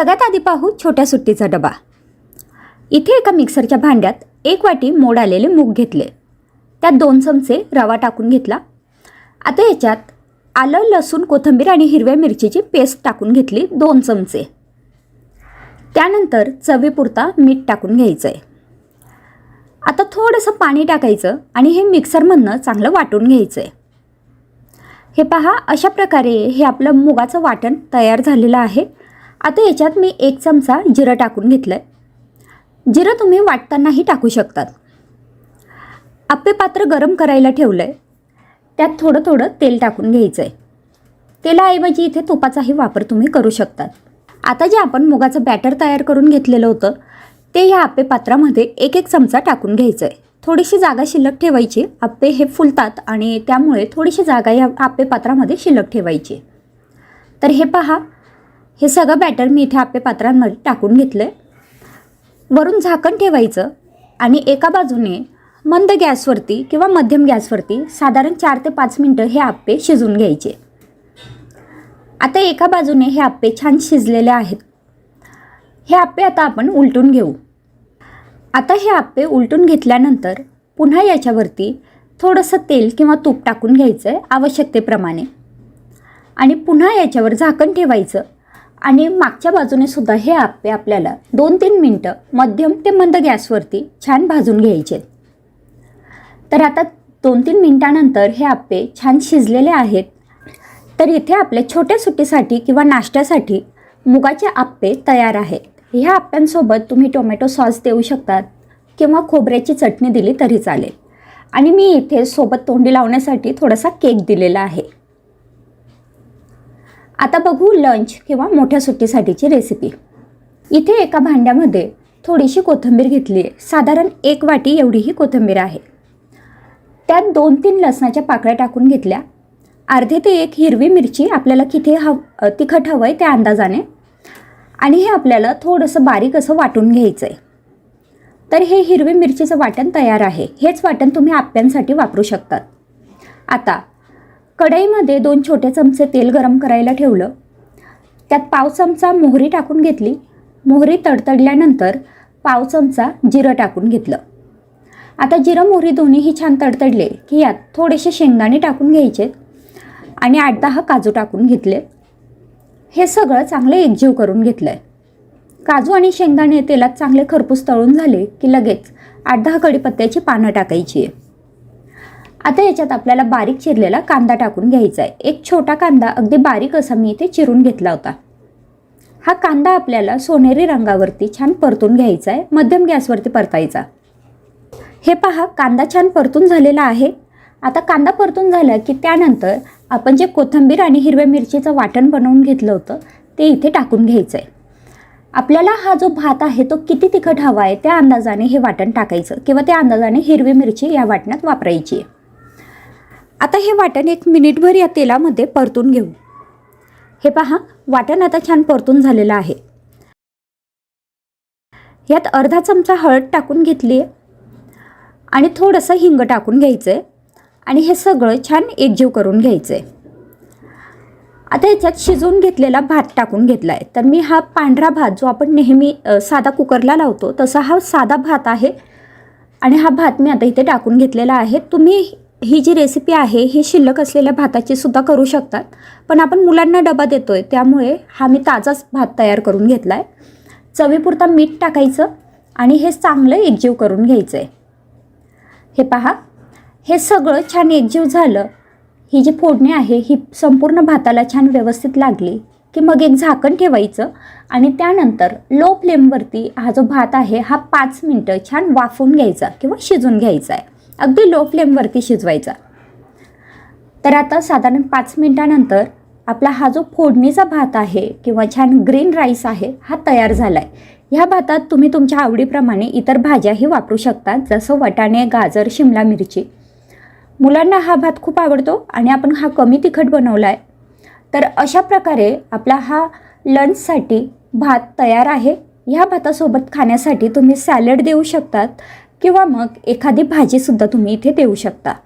सगळ्यात आधी पाहू छोट्या सुट्टीचा डबा. इथे एका मिक्सरच्या भांड्यात एक वाटी मोड आलेले मूग घेतले. त्यात दोन चमचे रवा टाकून घेतला. आता याच्यात आलं लसूण कोथिंबीर आणि हिरव्या मिरचीची पेस्ट टाकून घेतली दोन चमचे. त्यानंतर चवीपुरता मीठ टाकून घ्यायचं आहे आता थोडंसं पाणी टाकायचं आणि हे मिक्सरमधनं चांगलं वाटून घ्यायचं आहे हे पहा अशा प्रकारे हे आपलं मुगाचं वाटण तयार झालेलं आहे. आता याच्यात मी एक चमचा जिरं टाकून घेतलं आहे जिरं तुम्ही वाटतानाही टाकू शकतात. आप्पे पात्र गरम करायला ठेवलं आहे त्यात थोडं थोडं तेल टाकून घ्यायचं आहे तेलाऐवजी इथे तुपाचाही वापर तुम्ही करू शकतात. आता जे आपण मुगाचं बॅटर तयार करून घेतलेलं होतं ते ह्या आप्पे पात्रामध्ये एक एक चमचा टाकून घ्यायचं आहे थोडीशी जागा शिल्लक ठेवायची. आप्पे हे फुलतात आणि त्यामुळे थोडीशी जागा या आप्पे पात्रामध्ये शिल्लक ठेवायची. तर हे पहा हे सगळं बॅटर मी इथे आप्पे पात्रांमध्ये टाकून घेतलं आहे वरून झाकण ठेवायचं आणि एका बाजूने मंद गॅसवरती किंवा मध्यम गॅसवरती साधारण चार ते पाच मिनटं हे आप्पे शिजून घ्यायचे. आता एका बाजूने हे आप्पे छान शिजलेले आहेत. हे आप्पे आता आपण उलटून घेऊ. आता हे आप्पे उलटून घेतल्यानंतर पुन्हा याच्यावरती थोडंसं तेल किंवा तूप टाकून घ्यायचं आहे आवश्यकतेप्रमाणे. आणि पुन्हा याच्यावर झाकण ठेवायचं. आणि मागच्या बाजूने सुद्धा हे आप्पे आपल्याला दोन तीन मिनटं मध्यम ते मंद गॅसवरती छान भाजून घ्यायचे. तर आता दोन तीन मिनटानंतर हे आप्पे छान शिजलेले आहेत. तर इथे आपल्या छोट्या सुट्टीसाठी किंवा नाश्त्यासाठी मुगाचे आप्पे तयार आहेत. ह्या आप्प्यांसोबत तुम्ही टोमॅटो सॉस देऊ शकतात किंवा खोबऱ्याची चटणी दिली तरी चालेल. आणि मी इथे सोबत तोंडी लावण्यासाठी थोडासा केक दिलेला आहे. आता बघू लंच किंवा मोठ्या सुट्टीसाठीची रेसिपी इथे एका भांड्यामध्ये थोडीशी कोथिंबीर घेतली आहे साधारण एक वाटी एवढी ही कोथिंबीर आहे. त्यात दोन तीन लसणाच्या पाकळ्या टाकून घेतल्या. अर्धे ते एक हिरवी मिरची आपल्याला किती हव तिखट हवं आहे त्या अंदाजाने. आणि हे आपल्याला थोडंसं बारीक असं वाटून घ्यायचं आहे तर हे हिरवी मिरचीचं वाटण तयार आहे. हेच वाटण तुम्ही आप्यांसाठी वापरू शकतात. आता कढईमध्ये दोन छोटे चमचे तेल गरम करायला ठेवलं. त्यात पाव चमचा मोहरी टाकून घेतली. मोहरी तडतडल्यानंतर पाव चमचा जिरं टाकून घेतलं. आता जिरं मोहरी दोन्हीही छान तडतडले की यात थोडेसे शेंगदाणे टाकून घ्यायचे आणि आठ दहा काजू टाकून घेतले. हे सगळं चांगलं एकजीव करून घेतलं आहे काजू आणि शेंगदाणे तेलात चांगले खरपूस तळून झाले की लगेच आठ दहा कडीपत्त्याची पानं टाकायची आहे. आता याच्यात आपल्याला बारीक चिरलेला कांदा टाकून घ्यायचा आहे. एक छोटा कांदा अगदी बारीक असा मी इथे चिरून घेतला होता. हा कांदा आपल्याला सोनेरी रंगावरती छान परतून घ्यायचा आहे. मध्यम गॅसवरती परतायचा. हे पहा कांदा छान परतून झालेला आहे. आता कांदा परतून झाला की त्यानंतर आपण जे कोथिंबीर आणि हिरव्या मिरचीचं वाटण बनवून घेतलं होतं ते इथे टाकून घ्यायचं आहे. आपल्याला हा जो भात आहे तो किती तिखट हवा आहे त्या अंदाजाने हे वाटण टाकायचं किंवा त्या अंदाजाने हिरवी मिरची या वाटणात वापरायची आहे. आता हे वाटण एक मिनिटभर या तेलामध्ये परतून घेऊ. हे पहा वाटण आता छान परतून झालेलं आहे. यात अर्धा चमचा हळद टाकून घेतली आहे आणि थोडंसं हिंग टाकून घ्यायचं आहे आणि हे सगळं छान एकजीव करून घ्यायचं आहे आता याच्यात शिजवून घेतलेला भात टाकून घेतला आहे तर मी हा पांढरा भात जो आपण नेहमी साधा कुकरला लावतो तसा हा साधा भात आहे आणि हा भात मी आता इथे टाकून घेतलेला आहे. तुम्ही ही जी रेसिपी आहे ही शिल्लक असलेल्या भाताची सुद्धा करू शकतात. पण आपण मुलांना डबा देतो आहे त्यामुळे हा मी ताजाच भात तयार करून घेतला आहे चवीपुरता मीठ टाकायचं आणि हे चांगलं एकजीव करून घ्यायचं आहे हे पहा. हे सगळं छान एकजीव झालं. ही जी फोडणी आहे ही संपूर्ण भाताला छान व्यवस्थित लागली की मग एक झाकण ठेवायचं आणि त्यानंतर लो फ्लेमवरती हा जो भात आहे हा पाच मिनटं छान वाफवून घ्यायचा किंवा शिजून घ्यायचा आहे अगदी लो फ्लेमवरती शिजवायचा. तर आता साधारण पाच मिनटानंतर आपला हा जो फोडणीचा भात आहे किंवा छान ग्रीन राईस आहे हा तयार झाला आहे ह्या भातात तुम्ही तुमच्या आवडीप्रमाणे इतर भाज्याही वापरू शकता जसं वटाणे गाजर शिमला मिरची. मुलांना हा भात खूप आवडतो आणि आपण हा कमी तिखट बनवला आहे तर अशा प्रकारे आपला हा लंचसाठी भात तयार आहे. ह्या भातासोबत खाण्यासाठी तुम्ही सॅलड देऊ शकतात. किंवा मग एखादी भाजीसुद्धा तुम्ही इथे देऊ शकता.